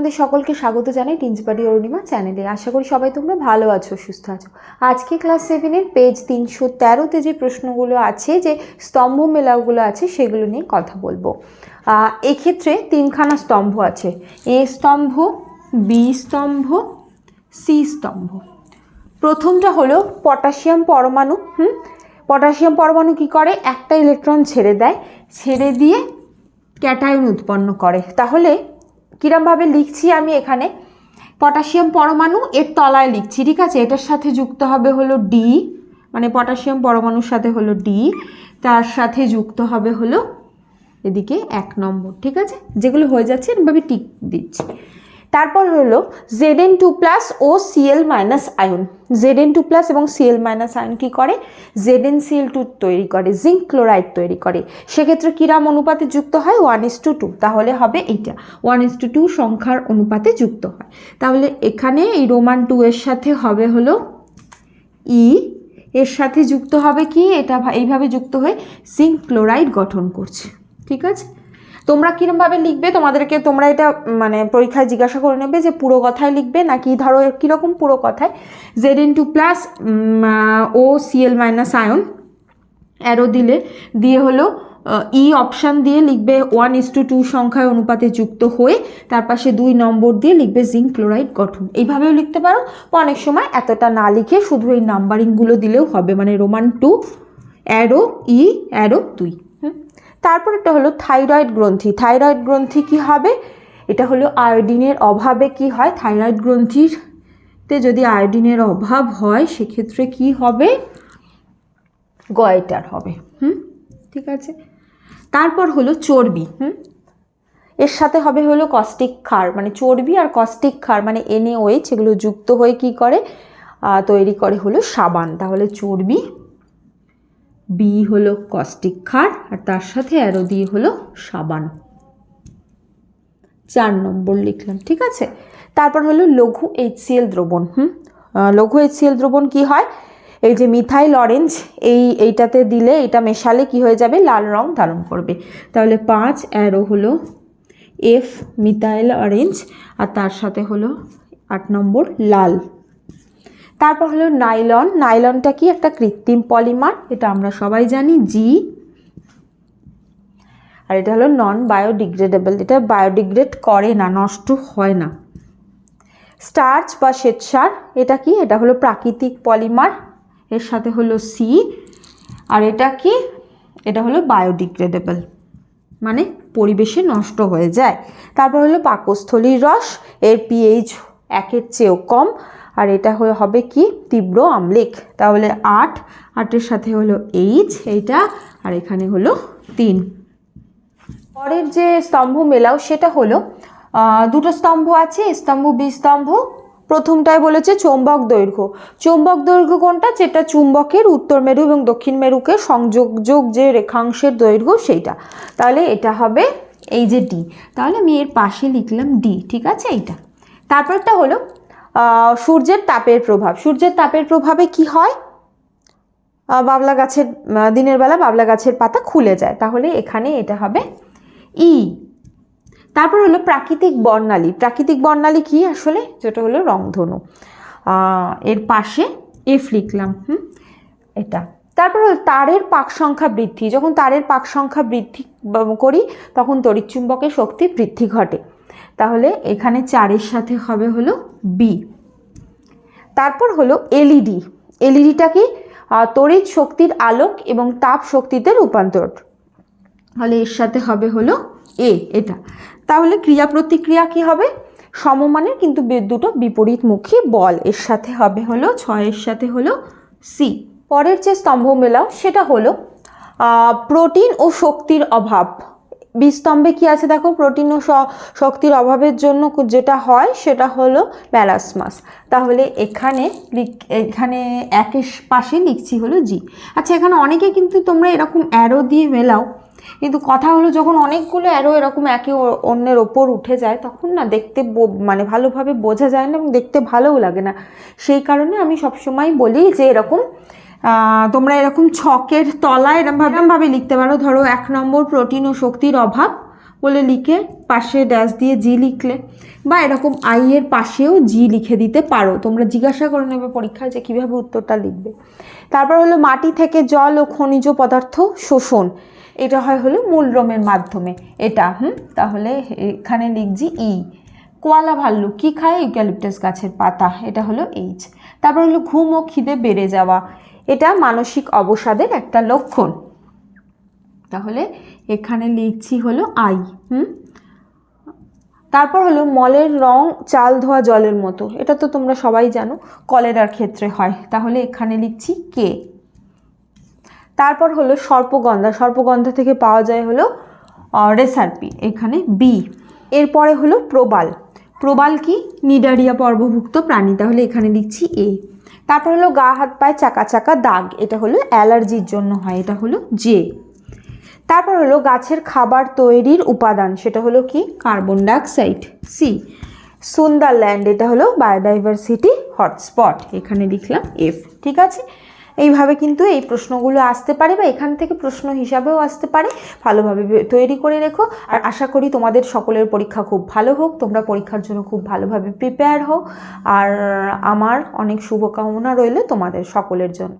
তোমাদের সকলকে স্বাগত জানাই টিন্সবাড়ি অরুণিমা চ্যানেলে। আশা করি সবাই তোমরা ভালো আছো, সুস্থ আছো। আজকে ক্লাস সেভেনের পেজ তিনশো তেরোতে যে প্রশ্নগুলো আছে, যে স্তম্ভ মেলাগুলো আছে, সেগুলো নিয়ে কথা বলব। এক্ষেত্রে তিনখানা স্তম্ভ আছে। এ স্তম্ভ, বি স্তম্ভ, সি স্তম্ভ। প্রথমটা হলো পটাশিয়াম পরমাণু। হুম? পটাশিয়াম পরমাণু কি করে? একটা ইলেকট্রন ছেড়ে দেয়। ছেড়ে দিয়ে ক্যাটায়ন উৎপন্ন করে। তাহলে কিরমভাবে লিখছি আমি এখানে? পটাশিয়াম পরমাণু এর তলায় লিখছি, ঠিক আছে? এটার সাথে যুক্ত হবে হলো ডি মানে পটাশিয়াম পরমাণুর সাথে হলো ডি তার সাথে যুক্ত হবে হলো এদিকে এক নম্বর, ঠিক আছে? যেগুলো হয়ে যাচ্ছে এরকমভাবে টিক দিচ্ছি। তারপর হলো জেড এন টু প্লাস ও CL minus ion Z N two plus এবং সিএল মাইনাস আয়ন কী করে? জেড এন সিএল টু তৈরি করে জিঙ্ক ক্লোরাইড তৈরি করে। সেক্ষেত্রে কিরাম অনুপাতে যুক্ত হয়? ওয়ান ইস টু টু তাহলে হবে এইটা। ওয়ান ইস টু টু সংখ্যার অনুপাতে যুক্ত হয়। তাহলে এখানে এই রোমান টু এর সাথে হবে হলো ই এর সাথে যুক্ত হবে কি? এটা এইভাবে যুক্ত হয়ে জিঙ্ক ক্লোরাইড গঠন করছে। ঠিক আছে? তোমরা কীরমভাবে লিখবে? তোমাদেরকে তোমরা এটা মানে পরীক্ষায় জিজ্ঞাসা করে নেবে যে পুরো কথায় লিখবে নাকি ধরো কীরকম পুরো কথায়? জেড ইন টু প্লাস ও সিএল মাইনাস আয়ন অ্যারো দিলে, দিয়ে হলো ই অপশান দিয়ে লিখবে ওয়ান ইস টু টু সংখ্যায় অনুপাতে যুক্ত হয়ে, তার পাশে দুই নম্বর দিয়ে লিখবে জিঙ্ক ক্লোরাইড গঠন। এইভাবেও লিখতে পারো অনেক সময় এতটা না লিখে শুধু এই নাম্বারিংগুলো দিলেও হবে মানে Roman two arrow E arrow দুই। হুম তারপর এটা হলো থাইরয়েড গ্রন্থি। থাইরয়েড গ্রন্থি কি হবে? এটা হলো আয়োডিনের অভাবে কি হয়? থাইরয়েড গ্রন্থিতে যদি আয়োডিনের অভাব হয়, সেক্ষেত্রে কি হবে? গয়টার হবে। হুম? ঠিক আছে? তারপর হলো চর্বি। হুম? এর সাথে হবে হলো কস্টিক ক্ষার। মানে চর্বি আর কস্টিক ক্ষার মানে এনএওএইচ এগুলো যুক্ত হয়ে কি করে? তৈরি করে হলো সাবান। তাহলে চর্বি বি হলো কস্টিক ক্ষার আর তার সাথে অ্যারো দিয়ে হলো সাবান। চার নম্বর লিখলাম, ঠিক আছে? তারপর হলো লঘু এইচসিএল দ্রবণ, হুম? লঘু এইচসিএল দ্রবণ কি হয়? এই যে মিথাইল অরেঞ্জ এই, এইটাতে দিলে এটা মেশালে কি হয়ে যাবে? লাল রং ধারণ করবে। তাহলে পাঁচ অ্যারো হলো এফ মিথাইল অরেঞ্জ আর তার সাথে হলো আট নম্বর লাল। তারপর হলো নাইলন। নাইলনটা কি? একটা কৃত্রিম পলিমার। এটা আমরা সবাই জানি জি আর এটা হলো নন বায়োডিগ্রেডেবল এটা বায়োডিগ্রেড করে না, নষ্ট হয় না। স্টার্চ বা শ্বেতসার, এটা কি? এটা হলো প্রাকৃতিক পলিমার। এর সাথে হলো সি আর এটা কি? এটা হলো বায়োডিগ্রেডেবল মানে পরিবেশে নষ্ট হয়ে যায়। তারপর হলো পাকস্থলীর রস। এর পিএইচ একের চেয়েও কম। আর এটা হবে কি? তীব্র আম্লিক তাহলে আট, আটের সাথে হলো এইচ, এইটা, আর এখানে হলো তিন। পরের যে স্তম্ভ মেলাও সেটা হলো দুটো স্তম্ভ আছে, স্তম্ভ বি স্তম্ভ প্রথমটায় বলেছে চৌম্বক দৈর্ঘ্য। চৌম্বক দৈর্ঘ্য কোনটা? যেটা চুম্বকের উত্তর মেরু এবং দক্ষিণ মেরুকে সংযোগ যে রেখাংশের দৈর্ঘ্য সেইটা। তাহলে এটা হবে এই যে ডি। তাহলে আমি এর পাশে লিখলাম ডি, ঠিক আছে? এইটা। তারপরটা হলো সূর্যের তাপের প্রভাব। সূর্যের তাপের প্রভাবে কি হয়? বাবলা গাছের দিনের বেলা বাবলা গাছের পাতা খুলে যায়। তাহলে এখানে এটা হবে ই তারপর হলো প্রাকৃতিক বর্ণালী। প্রাকৃতিক বর্ণালী কি আসলে? যেটা হলো রংধনু। এর পাশে এফ লিখলাম, হুম? এটা। তারপর তারের পাক সংখ্যা বৃদ্ধি। যখন তারের পাক সংখ্যা বৃদ্ধি করি, তখন তড়িৎচুম্বকের শক্তি বৃদ্ধি ঘটে। তাহলে এখানে চারের সাথে হবে হলো বি তারপর হলো এলইডি এলইডিটা কি তড়িৎ শক্তির আলোক এবং তাপ শক্তিতে রূপান্তর। তাহলে এর সাথে হবে হলো এ এটা। তাহলে ক্রিয়া প্রতিক্রিয়া কি হবে? সমমানের কিন্তু দুটো বিপরীতমুখী বল। এর সাথে হবে হলো, ছয়ের সাথে হলো সি পরের যে স্তম্ভ মেলাও সেটা হলো প্রোটিন ও শক্তির অভাব। বিস্তম্ভে কি আছে দেখো? প্রোটিন ও শক্তির অভাবের জন্য যেটা হয়, সেটা হলো ম্যালাসমাস তাহলে এখানে এখানে একের পাশে লিখছি হলো জি। আচ্ছা এখানে অনেকে কিন্তু তোমরা এরকম অ্যারো দিয়ে মেলাও। কিন্তু কথা হলো যখন অনেকগুলো অ্যারো এরকম একে অন্যের ওপর উঠে যায়, তখন না দেখতে মানে ভালোভাবে বোঝা যায় না এবং দেখতে ভালোও লাগে না। সেই কারণে আমি সবসময় বলি যে এরকম তোমরা এরকম ছকের এরকমভাবে এরকমভাবে লিখতে পারো। ধরো এক নম্বর প্রোটিন ও শক্তির অভাব বলে লিখে পাশে ড্যাশ দিয়ে জি লিখলে বা এরকম আই এর পাশেও জি লিখে দিতে পারো। তোমরা জিজ্ঞাসা করে নেবে পরীক্ষায় যে কীভাবে উত্তরটা লিখবে। তারপর হলো মাটি থেকে জল ও খনিজ পদার্থ শোষণ। এটা হয় হলো মূলরমের মাধ্যমে। এটা, হুম, তাহলে এখানে লিখছি ই কোয়ালা ভাল্লুক, কী খায়? ইউক্যালিপটাস গাছের পাতা। এটা হলো এইচ তারপর হলো ঘুম ও খিদে বেড়ে যাওয়া। এটা মানসিক অবসাদের একটা লক্ষণ। তাহলে এখানে লিখছি হলো আই, হুম? তারপর হলো মলের রং চাল ধোয়া জলের মতো। এটা তো তোমরা সবাই জানো, কলেরার ক্ষেত্রে হয়। তাহলে এখানে লিখছি কে? তারপর হলো সর্পগন্ধা। সর্পগন্ধা থেকে পাওয়া যায় হলো রেসারপি, এখানে বি। এরপরে হলো প্রবাল। প্রবাল কি? নিডারিয়া পর্বভুক্ত প্রাণী। তাহলে এখানে লিখছি এ। তারপর হলো গা, হাত পায়ে চাকা চাকা দাগ। এটা হলো অ্যালার্জির জন্য হয়, এটা হলো জে তারপর হলো গাছের খাবার তৈরির উপাদান, সেটা হলো কি? কার্বন ডাইঅক্সাইড সি সুন্দরল্যান্ড, এটা হলো বায়োডাইভার্সিটি হটস্পট, এখানে লিখলাম এফ ঠিক আছে? এইভাবে কিন্তু এই প্রশ্নগুলো আসতে পারে বা এখান থেকে প্রশ্ন হিসাবেও আসতে পারে। ভালোভাবে তৈরি করে রেখো। আর আশা করি তোমাদের সকলের পরীক্ষা খুব ভালো হোক। তোমরা পরীক্ষার জন্য খুব ভালোভাবে প্রিপেয়ার হও। আর আমার অনেক শুভকামনা রইল তোমাদের সকলের জন্য।